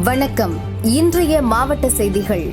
வணக்கம். இன்றைய மாவட்ட செய்திகள்.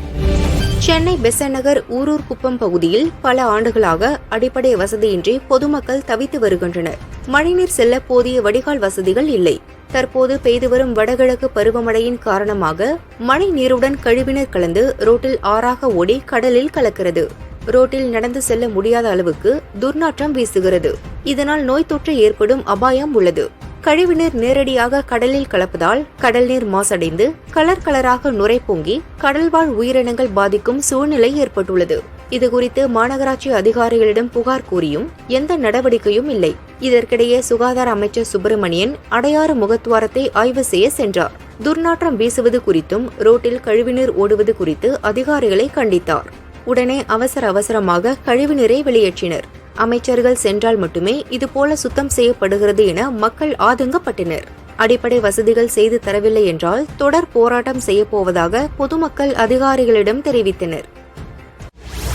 சென்னை பெசன் நகர் ஊரூர் குப்பம் பகுதியில் பல ஆண்டுகளாக அடிப்படை வசதியின்றி பொதுமக்கள் தவித்து வருகின்றனர். மழைநீர் செல்ல போதிய வடிகால் வசதிகள் இல்லை. தற்போது பெய்து வரும் வடகிழக்கு பருவமழையின் காரணமாக மழை நீருடன் கழிவுநீர் கலந்து ரோட்டில் ஆறாக ஓடி கடலில் கலக்கிறது. ரோட்டில் நடந்து செல்ல முடியாத அளவுக்கு துர்நாற்றம் வீசுகிறது. இதனால் நோய் தொற்று ஏற்படும் அபாயம் உள்ளது. கழிவுநீர் நேரடியாக கடலில் கலப்பதால் கடல் நீர் மாசடைந்து கலர் கலராக நுரை பொங்கி கடல்வாழ் உயிரினங்கள் பாதிக்கும் சூழ்நிலை ஏற்பட்டுள்ளது. இதுகுறித்து மாநகராட்சி அதிகாரிகளிடம் புகார் கூறியும் எந்த நடவடிக்கையும் இல்லை. இதற்கிடையே சுகாதார அமைச்சர் சுப்பிரமணியன் அடையாறு முகத்துவாரத்தை ஆய்வு செய்ய சென்றார். துர்நாற்றம் வீசுவது குறித்தும் ரோட்டில் கழிவுநீர் ஓடுவது குறித்து அதிகாரிகளை கண்டித்தார். உடனே அவசர அவசரமாக கழிவுநீரை வெளியேற்றினர். அமைச்சர்கள் சென்றால் மட்டுமே இதுபோல சுத்தம் செய்யப்படுகிறது என மக்கள் ஆதங்கப்பட்டனர். அடிப்படை வசதிகள் செய்து தரவில்லை என்றால் தொடர் போராட்டம் செய்யப்போவதாக பொதுமக்கள் அதிகாரிகளிடம் தெரிவித்தனர்.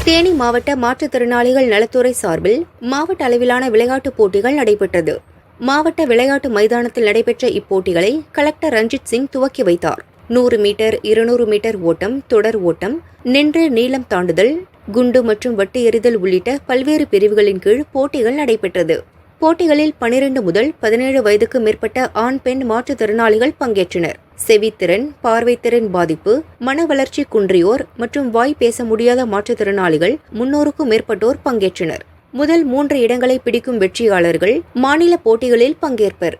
தேனி மாவட்ட மாற்றுத்திறனாளிகள் நலத்துறை சார்பில் மாவட்ட அளவிலான விளையாட்டுப் போட்டிகள் நடைபெற்றது. மாவட்ட விளையாட்டு மைதானத்தில் நடைபெற்ற இப்போட்டிகளை கலெக்டர் ரஞ்சித் சிங் துவக்கி வைத்தார். நூறு மீட்டர் இருநூறு மீட்டர் ஓட்டம் தொடர் ஓட்டம் நின்று நீளம் தாண்டுதல் குண்டு மற்றும் வட்டு எறிதல் உள்ளிட்ட பல்வேறு பிரிவுகளின் கீழ் போட்டிகள் நடைபெற்றது. போட்டிகளில் பனிரெண்டு முதல் பதினேழு வயதுக்கு மேற்பட்ட ஆண் பெண் மாற்றுத்திறனாளிகள் பங்கேற்றனர். செவித்திறன் பார்வைத்திறன் பாதிப்பு மன வளர்ச்சி குன்றியோர் மற்றும் வாய் பேச முடியாத மாற்றுத்திறனாளிகள் முன்னூறுக்கும் மேற்பட்டோர் பங்கேற்றனர். முதல் மூன்று இடங்களை பிடிக்கும் வெற்றியாளர்கள் மாநில போட்டிகளில் பங்கேற்பர்.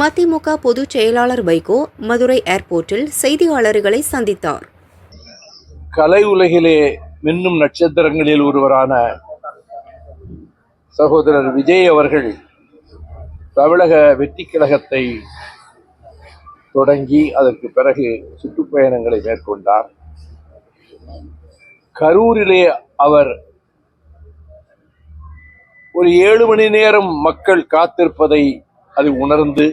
மதிமுக பொதுச் செயலாளர் வைகோ மதுரை ஏர்போர்ட்டில் செய்தியாளர்களை சந்தித்தார். கலை உலகிலே மின்னும் நட்சத்திரங்களில் ஒருவரான சகோதரர் விஜய் அவர்கள் தமிழக வெற்றி கழகத்தை தொடங்கி அதற்கு பிறகு சுற்றுப்பயணங்களை மேற்கொண்டார். கரூரிலே அவர் ஒரு ஏழு மணி நேரம் மக்கள் காத்திருப்பதை அது உணர்ந்து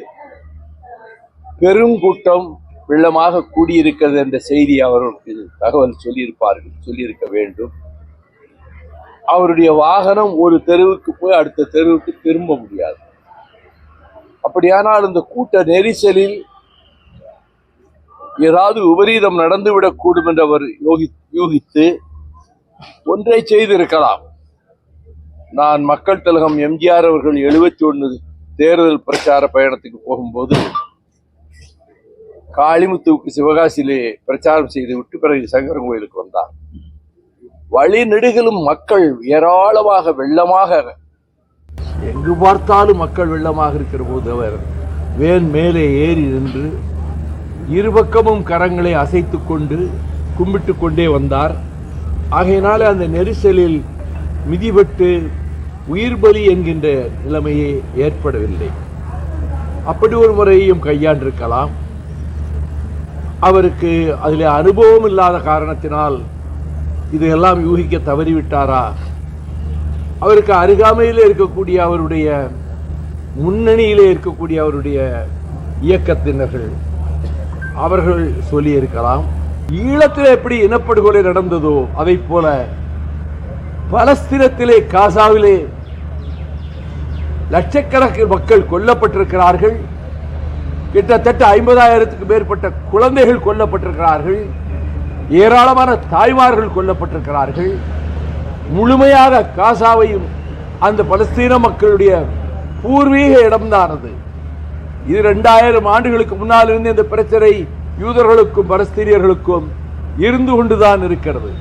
பெருங்கூட்டம் வெள்ளமாக கூடியிருக்கிறது என்ற செய்தி அவர்களுக்கு தகவல் சொல்லியிருப்பார்கள் சொல்லியிருக்க வேண்டும். அவருடைய வாகனம் ஒரு தெருவுக்கு போய் அடுத்த தெருவுக்கு திரும்ப முடியாது. அப்படியானால் இந்த கூட்ட நெரிசலில் ஏதாவது விபரீதம் நடந்துவிடக்கூடும் என்று அவர் யோகி யூகித்து ஒன்றை செய்திருக்கலாம். நான் மக்கள் திலகம் எம்ஜிஆர் அவர்கள் எழுபத்தி ஒன்று தேர்தல் பிரச்சார பயணத்துக்கு போகும்போது காளிமுத்துவுக்கு சிவகாசியிலே பிரச்சாரம் செய்து விட்டு பிறகு சங்கரன் கோயிலுக்கு வந்தார். வழிநெடுகளும் மக்கள் ஏராளமாக வெள்ளமாக எங்கு பார்த்தாலும் மக்கள் வெள்ளமாக இருக்கிற போது அவர் வேன் மேலே ஏறி நின்று இருபக்கமும் கரங்களை அசைத்து கொண்டு கும்பிட்டு கொண்டே வந்தார். ஆகையினால அந்த நெரிசலில் மிதிபட்டு உயிர் பலி என்கின்ற நிலைமையே ஏற்படவில்லை. அப்படி ஒரு முறையையும் கையாண்டிருக்கலாம். அவருக்கு அதில் அனுபவம் இல்லாத காரணத்தினால் இதையெல்லாம் யூகிக்க தவறிவிட்டாரா? அவருக்கு அருகாமையில் இருக்கக்கூடிய அவருடைய முன்னணியிலே இருக்கக்கூடிய அவருடைய இயக்கத்தினர்கள் அவர்கள் சொல்லியிருக்கலாம். ஈழத்தில் எப்படி இனப்படுகொலை நடந்ததோ அதை போல பலஸ்தீனத்திலே காசாவிலே லட்சக்கணக்கில் மக்கள் கொல்லப்பட்டிருக்கிறார்கள். கிட்டத்தட்ட ஐம்பதாயிரத்துக்கு மேற்பட்ட குழந்தைகள் கொல்லப்பட்டிருக்கிறார்கள். ஏராளமான தாய்மார்கள் கொல்லப்பட்டிருக்கிறார்கள். முழுமையாக காசாவையும் அந்த பலஸ்தீன மக்களுடைய பூர்வீக இடம்தானது. இது ரெண்டாயிரம் ஆண்டுகளுக்கு முன்னால் இருந்து இந்த பிரச்சனை யூதர்களுக்கும் பலஸ்தீனியர்களுக்கும் இருந்து கொண்டுதான் இருக்கிறது.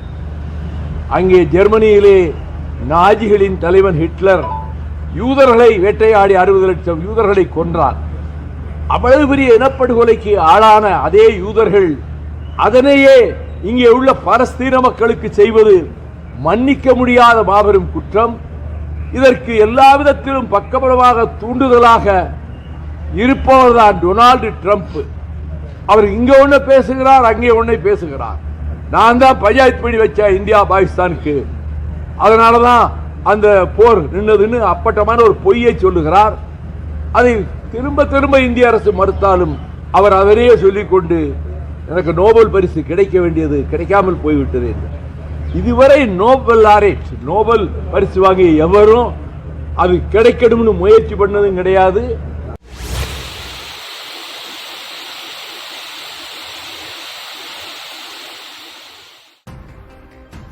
அங்கே ஜெர்மனியிலே நாஜிகளின் தலைவன் ஹிட்லர் யூதர்களை வேட்டையாடி அறுபது லட்சம் யூதர்களை கொன்றான். அவ்வளவு பெரிய இனப்படுகொலைக்கு ஆளான அதே யூதர்கள் அதனையே இங்கே உள்ள பலஸ்தீன மக்களுக்கு செய்வது மன்னிக்க முடியாத மாபெரும் குற்றம். இதற்கு எல்லா விதத்திலும் பக்கபலமாக தூண்டுதலாக இருப்பவர்தான் டொனால்டு ட்ரம்ப். அவர் இங்க ஒன்று பேசுகிறார் அங்கே ஒன்றை பேசுகிறார். நான் தான் பஞ்சாயத்து பண்ணி வச்சேன் இந்தியா பாகிஸ்தானுக்கு. அதனாலதான் அந்த போர் நின்னதுன்னு அப்பட்டமான ஒரு பொய்யை சொல்லுகிறார். அதை திரும்ப திரும்ப இந்திய அரசு மறுத்தாலும் அவர் அவரையே சொல்லிக்கொண்டு எனக்கு நோபல் பரிசு கிடைக்க வேண்டியது கிடைக்காமல் போய்விட்டது என்று. இதுவரை நோபல் ஆரேட் நோபல் பரிசு வாங்கிய எவரும் அது கிடைக்கணும்னு முயற்சி பண்ணதும் கிடையாது.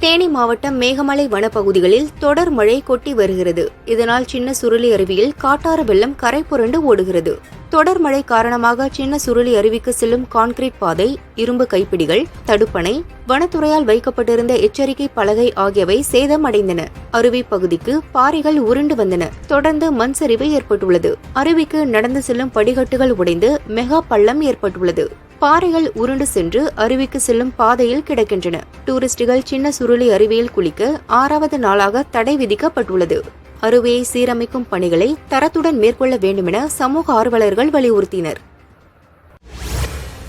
தேனி மாவட்டம் மேகமலை வனப்பகுதிகளில் தொடர் மழை கொட்டி வருகிறது. இதனால் சின்ன சுருளி அருவியில் காட்டாறு வெள்ளம் கரை புரண்டு ஓடுகிறது. தொடர் மழை காரணமாக சின்ன சுருளி அருவிக்கு செல்லும் கான்கிரீட் பாதை இரும்பு கைப்பிடிகள் தடுப்பணை வனத்துறையால் வைக்கப்பட்டிருந்த எச்சரிக்கை பலகை ஆகியவை சேதமடைந்தன. அருவி பகுதிக்கு பாறைகள் உருண்டு வந்தன. தொடர்ந்து மண் சரிவு ஏற்பட்டுள்ளது. அருவிக்கு நடந்து செல்லும் படிகட்டுகள் உடைந்து மெகா பள்ளம் ஏற்பட்டுள்ளது. பாறைகள் உருண்டு சென்று அருவிக்கு செல்லும் பாதையில் கிடக்கின்றன. டூரிஸ்டுகள் சின்ன சுருளி அருவியில் குளிக்க ஆறாவது நாளாக தடை விதிக்கப்பட்டுள்ளது. அருவியை சீரமைக்கும் பணிகளை தரத்துடன் மேற்கொள்ள வேண்டுமென சமூக ஆர்வலர்கள் வலியுறுத்தினர்.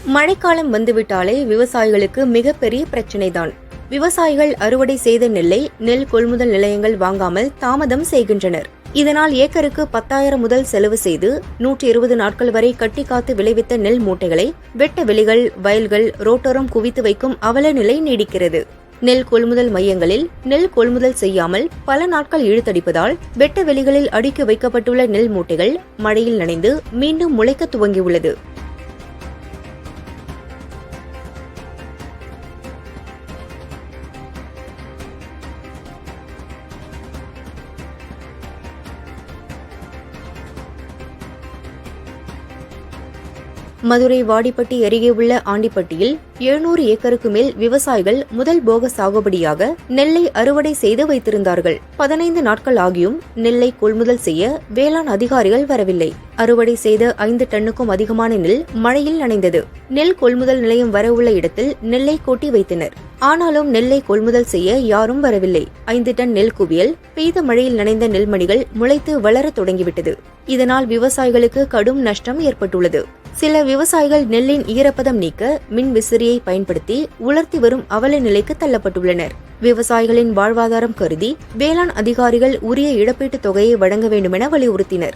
மழைக்காலம் வந்துவிட்டாலே விவசாயிகளுக்கு மிகப்பெரிய பிரச்சினைதான். விவசாயிகள் அறுவடை செய்த நெல்லை நெல் கொள்முதல் நிலையங்கள் வாங்காமல் தாமதம் செய்கின்றனர். இதனால் ஏக்கருக்கு பத்தாயிரம் முதல் செலவு செய்து நூற்றி இருபது நாட்கள் வரை கட்டி காத்து விளைவித்த நெல் மூட்டைகளை வெட்ட வெளிகள் வயல்கள் ரோட்டோரம் குவித்து வைக்கும் அவல நிலை நீடிக்கிறது. நெல் கொள்முதல் மையங்களில் நெல் கொள்முதல் செய்யாமல் பல நாட்கள் இழுத்தடிப்பதால் வெட்ட வெளிகளில் அடுக்கி வைக்கப்பட்டுள்ள நெல் மூட்டைகள் மழையில் நனைந்து மீண்டும் முளைக்க துவங்கியுள்ளது. மதுரை வாடிப்பட்டி அருகே உள்ள ஆண்டிப்பட்டியில் எழுநூறு ஏக்கருக்கு மேல் விவசாயிகள் முதல் போக சாகுபடியாக நெல்லை அறுவடை செய்து வைத்திருந்தார்கள். பதினைந்து நாட்கள் ஆகியும் நெல்லை கொள்முதல் செய்ய வேளாண் அதிகாரிகள் வரவில்லை. அறுவடை செய்த ஐந்து டன்னுக்கும் அதிகமான நெல் மழையில் நனைந்தது. நெல் கொள்முதல் நிலையம் வரவுள்ள இடத்தில் நெல்லை கொட்டி வைத்தனர். ஆனாலும் நெல்லை கொள்முதல் செய்ய யாரும் வரவில்லை. ஐந்து டன் நெல் குவியல் பெய்த மழையில் நனைந்த நெல்மணிகள் முளைத்து வளர தொடங்கிவிட்டது. இதனால் விவசாயிகளுக்கு கடும் நஷ்டம் ஏற்பட்டுள்ளது. சில விவசாயிகள் நெல்லின் ஈரப்பதம் நீக்க மின் விசிறியை பயன்படுத்தி உலர்த்தி வரும் அவல நிலைக்கு தள்ளப்பட்டுள்ளனர். விவசாயிகளின் வாழ்வாதாரம் கருதி வேளாண் அதிகாரிகள் உரிய இழப்பீட்டுத் தொகையை வழங்க வேண்டுமென வலியுறுத்தினர்.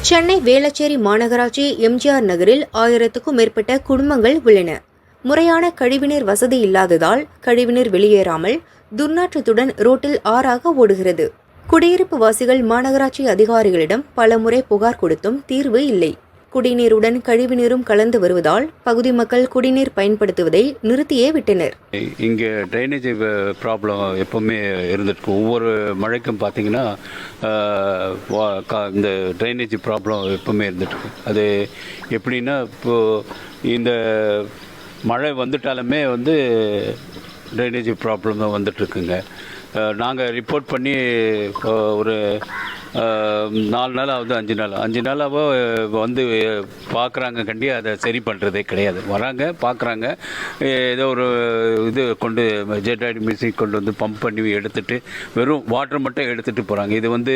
சென்னை வேளச்சேரி மாநகராட்சி எம்ஜிஆர் நகரில் ஆயிரத்துக்கும் மேற்பட்ட குடும்பங்கள் உள்ளன. முறையான கழிவுநீர் வசதி இல்லாததால் கழிவுநீர் வெளியேறாமல் துர்நாற்றத்துடன் ரோட்டில் ஆறாக ஓடுகிறது. குடியிருப்பு வாசிகள் மாநகராட்சி அதிகாரிகளிடம் பலமுறை புகார் கொடுத்தும் தீர்வு இல்லை. குடிநீருடன் கழிவுநீரும் கலந்து வருவதால் பகுதி மக்கள் குடிநீர் பயன்படுத்துவதை நிறுத்தியே விட்டனர். இங்கே ட்ரைனேஜ் ப்ராப்ளம் எப்போவுமே இருந்துட்டு ஒவ்வொரு மழைக்கும் பார்த்தீங்கன்னா இந்த ட்ரைனேஜ் ப்ராப்ளம் எப்போவுமே இருந்துட்டு அது எப்படின்னா இப்போது இந்த மழை வந்துட்டாலுமே வந்து ட்ரைனேஜ் ப்ராப்ளம் தான் வந்துட்டுருக்குங்க. நாங்கள் ரிப்போர்ட் பண்ணி இப்போ ஒரு நாலு நாள் ஆகுது அஞ்சு நாள்? அஞ்சு நாளாக வந்து பார்க்குறாங்க கண்டி அதை சரி பண்ணுறதே கிடையாது. வராங்க பார்க்குறாங்க ஏதோ ஒரு இது கொண்டு ஜெட்டாய்டு மியூசிக் கொண்டு வந்து பம்ப் பண்ணி எடுத்துட்டு வெறும் வாட்டர் மட்டும் எடுத்துகிட்டு போகிறாங்க இது வந்து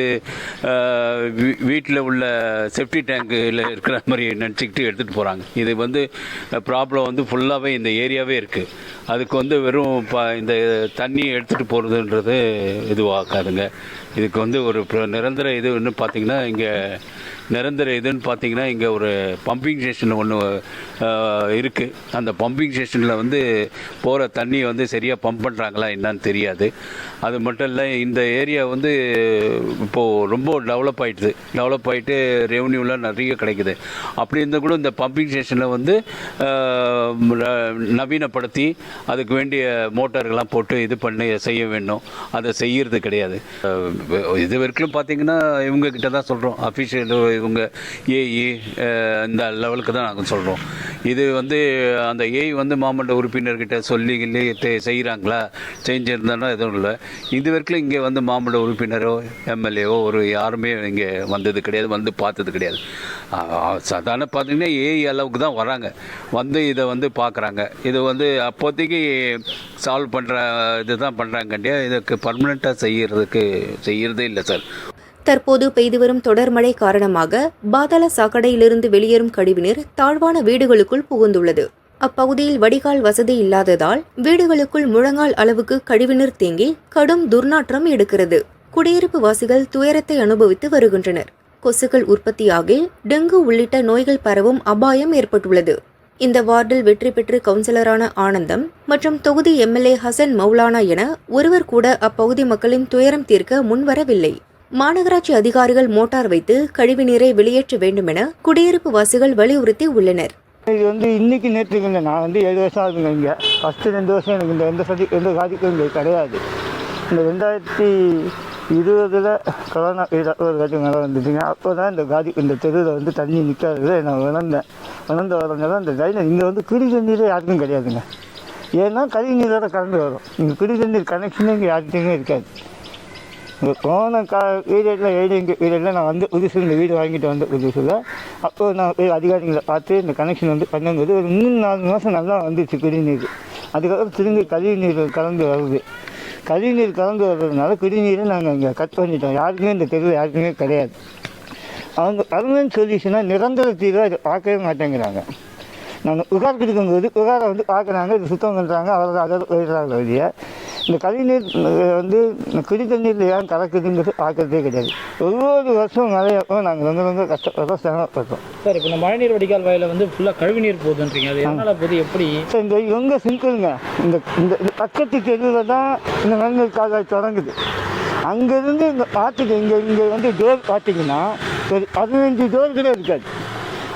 வீட்டில் உள்ள செப்டி டேங்கில் இருக்கிற மாதிரி நினச்சிக்கிட்டு எடுத்துகிட்டு போகிறாங்க இது வந்து ப்ராப்ளம் வந்து ஃபுல்லாகவே இந்த ஏரியாவே இருக்குது அதுக்கு வந்து வெறும் ப இந்த தண்ணி எடுத்துகிட்டு போகிறதுன்றது இதுவாகாதுங்க. இதுக்கு வந்து ஒரு நிரந்தர இது நிரந்தர பார்த்தீங்கன்னா இங்கே நிரந்தர இதுன்னு பார்த்தீங்கன்னா இங்கே ஒரு பம்பிங் ஸ்டேஷன் ஒன்று இருக்குது அந்த பம்பிங் ஸ்டேஷனில் வந்து போகிற தண்ணியை வந்து சரியாக பம்ப் பண்ணுறாங்களா என்னன்னு தெரியாது. அது மட்டும் இல்லை இந்த ஏரியா வந்து இப்போது ரொம்ப டெவலப் ஆகிடுது டெவலப் ஆகிட்டு ரெவன்யூலாம் நிறைய கிடைக்குது. அப்படி இருந்தால் கூட இந்த பம்பிங் ஸ்டேஷனில் வந்து நவீனப்படுத்தி அதுக்கு வேண்டிய மோட்டார்கள்லாம் போட்டு இது பண்ணி செய்ய வேண்டும் அதை செய்யறது கிடையாது. இது வரைக்கும் பார்த்தீங்கன்னா இவங்கக்கிட்ட தான் சொல்கிறோம் அஃபிஷியல் இவங்க ஏஇ e, இந்த லெவலுக்கு தான் நாங்கள் சொல்கிறோம் இது வந்து அந்த ஏஇ வந்து மாமன்ற உறுப்பினர்கிட்ட சொல்லி கிள்ளி தெ- செய்கிறாங்களா செஞ்சிருந்தாலும் எதுவும் இல்லை. இது வரைக்கும் இங்கே வந்து மாமன்ற உறுப்பினரோ எம்எல்ஏவோ ஒரு யாருமே இங்கே வந்தது கிடையாது வந்து பார்த்தது கிடையாது. சாதாரண பார்த்தீங்கன்னா ஏஇ e அளவுக்கு தான் வராங்க. வந்து இதை வந்து பார்க்குறாங்க இது வந்து அப்போதைக்கு சால்வ் பண்ணுற இது தான் பண்ணுறாங்கண்டியா இதுக்கு பர்மனெண்ட்டாக செய்கிறதுக்கு செய்கிறதே இல்லை சார் தற்போது பெய்து வரும் தொடர் மழை காரணமாக பாதாள சாக்கடையிலிருந்து வெளியேறும் கழிவுநீர் தாழ்வான வீடுகளுக்குள் புகுந்துள்ளது. அப்பகுதியில் வடிகால் வசதி இல்லாததால் வீடுகளுக்குள் முழங்கால் அளவுக்கு கழிவுநீர் தேங்கி கடும் துர்நாற்றம் எடுக்கிறது. குடியிருப்பு வாசிகள் துயரத்தை அனுபவித்து வருகின்றனர். கொசுக்கள் உற்பத்தியாகி டெங்கு உள்ளிட்ட நோய்கள் பரவும் அபாயம் ஏற்பட்டுள்ளது. இந்த வார்டில் வெற்றி பெற்று கவுன்சிலரான ஆனந்தம் மற்றும் தொகுதி எம்எல்ஏ ஹசன் மௌலானா என ஒருவர் கூட அப்பகுதி மக்களின் துயரம் தீர்க்க முன்வரவில்லை. மாநகராட்சி அதிகாரிகள் மோட்டார் வைத்து கழிவுநீரை வெளியேற்ற வேண்டுமென குடியிருப்பு வாசிகள் வலியுறுத்தி உள்ளனர். இது வந்து இன்னைக்கு நேற்று நான் வந்து ஏழு வருஷம் ஆகுதுங்க இங்கே. ஃபஸ்ட்டு ரெண்டு வருஷம் எனக்கு இந்த எந்த சதி எந்த காதிக்கும் இங்கே கிடையாது. இந்த ரெண்டாயிரத்தி இருபதில் கொரோனா ஒரு கட்டி மேலே வந்துச்சுங்க. அப்போ தான் இந்த காதி இந்த தெருவில் வந்து தண்ணி நிற்காதது நான் உணர்ந்தேன் உணர்ந்து வரங்க தான் இந்த டைனர் இங்கே வந்து குடி தண்ணீரே யாருக்கும் கிடையாதுங்க. ஏன்னா கழிவு நீரோட கலந்து வரும். இங்கே குடி தண்ணீர் கனெக்ஷனே இங்கே யாருக்குமே இருக்காது. இந்த போன கா பீரியடில் எங்கள் பீரியடில் நான் வந்து புதுசு இந்த வீடு வாங்கிட்டு வந்த புதுசில் அப்போ நான் போய் அதிகாரிகளை பார்த்து இந்த கனெக்ஷன் வந்து பண்ணும்போது ஒரு மூணு நாலு மாதம் நல்லா வந்துச்சு குடிநீர். அதுக்கப்புறம் திரும்பி கழிவு நீர் கலந்து வருது. கழிவு நீர் கலந்து வர்றதுனால குடிநீரை நாங்கள் இங்கே கட் பண்ணிட்டோம். யாருக்குமே இந்த தெருவில் யாருக்குமே கிடையாது. அவங்க பர்மனன்ட் சொல்யூஷனாக நிரந்தர தீர்வை அதை பார்க்கவே மாட்டேங்கிறாங்க. நாங்கள் புகார் கொடுக்கும்போது புகாரை வந்து பார்க்குறாங்க இது சுத்தம் பண்ணுறாங்க அவ்வளோ அதோட போயிடுறாங்க வழிய. இந்த கழிவுநீர் அஹ், வந்து குடி தண்ணீரில் ஏன் கலக்குதுங்கிறது பார்க்கறதே கிடையாது. ஒவ்வொரு வருஷம் மழையப்போ நாங்கள் ரொம்ப ரொம்ப கஷ்டப்படுறோம் சிரமப்படுறோம் சார் இப்போ இந்த மழைநீர் வடிகால் வாயில வந்து ஃபுல்லாக கழிவுநீர் போகுதுன்றீங்க. அது எதனால் போகுது? எப்படி? இப்போ இந்த எங்கே சிங்கிளுங்க இந்த இந்த பக்கத்து தெருவில் தான் இந்த மண்ணில் கால்வாய் தொடங்குது. அங்கேருந்து இந்த பார்த்துக்கு இங்கே இங்கே வந்து டோர் பார்த்தீங்கன்னா ஒரு பதினஞ்சு டோர் கூட இருக்காது.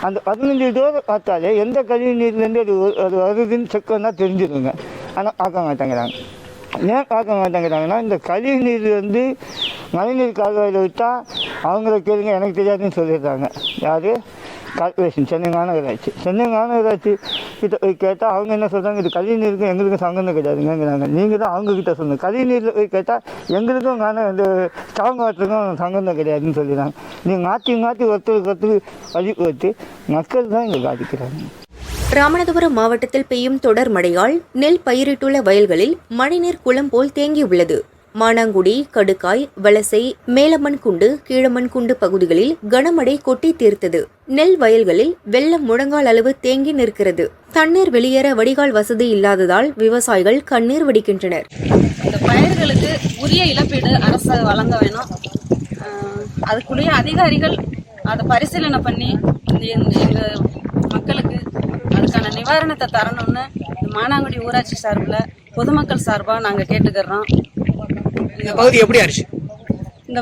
அந்த பதினஞ்சு டோரை பார்த்தாலே எந்த கழிவு நீர்லேருந்து அது அது வருதுன்னு செக் பண்ணால் தெரிஞ்சிருங்க. ஆனால் பார்க்க மாட்டேங்கிறாங்க. ஏன் பார்க்க மாட்டேங்கிறாங்கன்னா இந்த கழிவு நீர் வந்து மழைநீர் கால்வாயில் விட்டால் அவங்கள கேளுங்க எனக்கு தெரியாதுன்னு சொல்லிடுறாங்க. யார்? கார்பரேஷன் சென்னை மாநகராட்சி. சென்னை மாநகராட்சி கிட்ட போய் கேட்டால் அவங்க என்ன சொல்கிறாங்க இது கழிவு நீருக்கும் எங்களுக்கும் சம்மந்தம் கிடையாதுங்கிறாங்க. நீங்கள் தான் அவங்கக்கிட்ட சொல்லுங்கள் கழிவு நீரில் போய் கேட்டால் எங்களுக்கும் காண இந்த ஸ்ட்ராங் வாட்டருக்கும் சம்மந்தம் கிடையாதுன்னு சொல்லிடுறாங்க. நீங்கள் மாற்றி மாற்றி ஒருத்தருக்கு ஒருத்தர் வழி போட்டு மக்கள் தான் இங்கே பாதிக்கிறாங்க. ராமநாதபுரம் மாவட்டத்தில் பெய்யும் தொடர் மழையால் நெல் பயிரிட்டுள்ள வயல்களில் மழைநீர் குளம் போல் தேங்கியுள்ளது. மானாங்குடி கடுக்காய் வலசை மேலமண்குண்டு கீழமண்குண்டு பகுதிகளில் கனமழை கொட்டி தீர்த்தது. நெல் வயல்களில் வெள்ளம் முழங்கால் அளவு தேங்கி நிற்கிறது. தண்ணீர் வெளியேற வடிகால் வசதி இல்லாததால் விவசாயிகள் கண்ணீர் வடிக்கின்றனர். இந்த பயிர்களுக்கு உரிய இழப்பீடு அரசு வழங்க வேணும். ஆஹ் அதுக்குரிய அதிகாரிகள் அதை பரிசீலனை பண்ணி எங்கள் மக்களுக்கு அதுக்கான நிவாரணத்தை தரணும்னு மானாங்குடி ஊராட்சி சார்பில் பொதுமக்கள் சார்பாக நாங்கள் கேட்டுக்கிறோம். இந்த பகுதி எப்படி ஆச்சு இந்த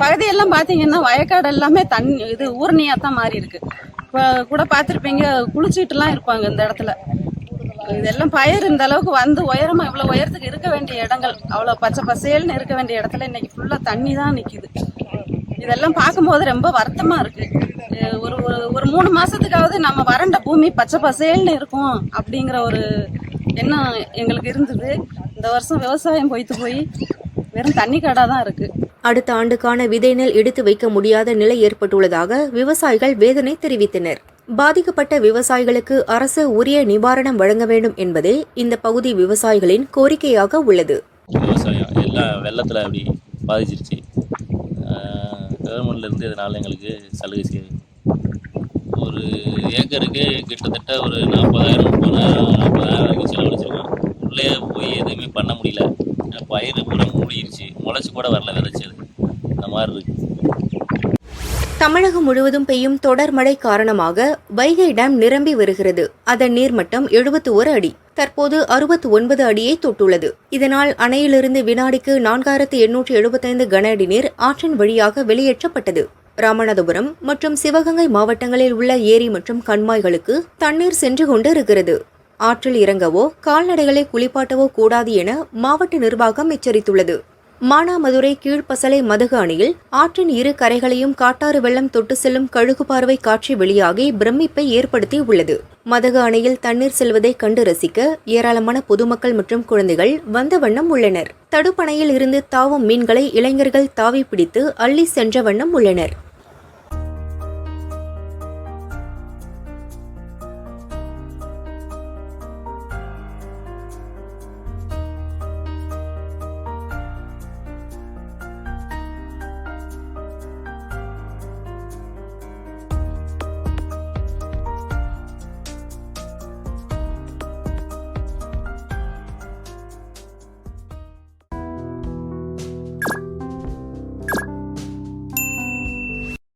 பகுதியெல்லாம் பார்த்தீங்கன்னா வயக்காடு எல்லாமே தண்ணி இது ஊரணியாக தான் மாறி இருக்கு இப்போ கூட பார்த்துருப்பீங்க குளிச்சுட்டுலாம் இருப்பாங்க இந்த இடத்துல. இதெல்லாம் பயிர் இந்த அளவுக்கு வந்து உயரமா இவ்வளோ உயரத்துக்கு இருக்க வேண்டிய இடங்கள். அவ்வளோ பச்சை பசேல்னு இருக்க வேண்டிய இடத்துல இன்னைக்கு ஃபுல்லாக தண்ணி தான் நிற்கிது இதெல்லாம் பார்க்கும்போது ரொம்ப வருத்தமாக இருக்கு. அஹ் ஒரு ஒரு ஒரு மூணு மாசத்துக்காவது நம்ம வறண்ட பூமி பச்சை பசேல்னு இருக்கும் அப்படிங்கிற ஒரு எண்ணம் எங்களுக்கு இருந்தது. இந்த வருஷம் விவசாயம் பொய்த்து போய் வெறும் தண்ணி காடாக தான் இருக்கு. அடுத்த ஆண்டுக்கான விதை நெல் எடுத்து வைக்க முடியாத நிலை ஏற்பட்டுள்ளதாக விவசாயிகள் வேதனை தெரிவித்தனர். பாதிக்கப்பட்ட விவசாயிகளுக்கு அரசு உரிய நிவாரணம் வழங்க வேண்டும் என்பதே இந்த பகுதி விவசாயிகளின் கோரிக்கையாக உள்ளது. விவசாயம் எல்லாம் வெள்ளத்தில் அப்படி பாதிச்சிருச்சு. கவர்மெண்ட்லேருந்து இதனால் எங்களுக்கு சலுகை ஒரு ஏக்கருக்கு கிட்டத்தட்ட ஒரு நாற்பதாயிரம் முப்பதாயிரம் நாற்பதாயிரம் வரைக்கும் செலவழிச்சிருக்கோம். உள்ளே போய் எதுவுமே பண்ண முடியல. பயிர் பூரா மூடிடுச்சு முளைச்சி கூட வரல விதைச்சது அந்த மாதிரி இருக்கு. தமிழகம் முழுவதும் பெய்யும் தொடர் மழை காரணமாக வைகை டேம் நிரம்பி வருகிறது. அதன் நீர்மட்டம் எழுபத்தி ஒரு அடி. தற்போது அறுபத்தி ஒன்பது அடியை தொட்டுள்ளது. இதனால் அணையிலிருந்து வினாடிக்கு நான்காயிரத்து எண்ணூற்று எழுபத்தைந்து கன அடி நீர் ஆற்றின் வழியாக வெளியேற்றப்பட்டது. ராமநாதபுரம் மற்றும் சிவகங்கை மாவட்டங்களில் உள்ள ஏரி மற்றும் கண்மாய்களுக்கு தண்ணீர் சென்று கொண்டு இருக்கிறது ஆற்றில் இறங்கவோ கால்நடைகளை குளிப்பாட்டவோ கூடாது என மாவட்ட நிர்வாகம் எச்சரித்துள்ளது. மானாமதுரை கீழ்ப்பசலை மதகு அணையில் ஆற்றின் இரு கரைகளையும் காட்டாறு வெள்ளம் தொட்டு செல்லும் கழுகு பார்வை காட்சி வெளியாகி பிரமிப்பை ஏற்படுத்தி உள்ளது. மதகு அணையில் தண்ணீர் செல்வதை கண்டு ரசிக்க ஏராளமான பொதுமக்கள் மற்றும் குழந்தைகள் வந்த வண்ணம் உள்ளனர். தடுப்பணையில் இருந்து தாவும் மீன்களை இளைஞர்கள் தாவி பிடித்து அள்ளி சென்ற வண்ணம் உள்ளனர்.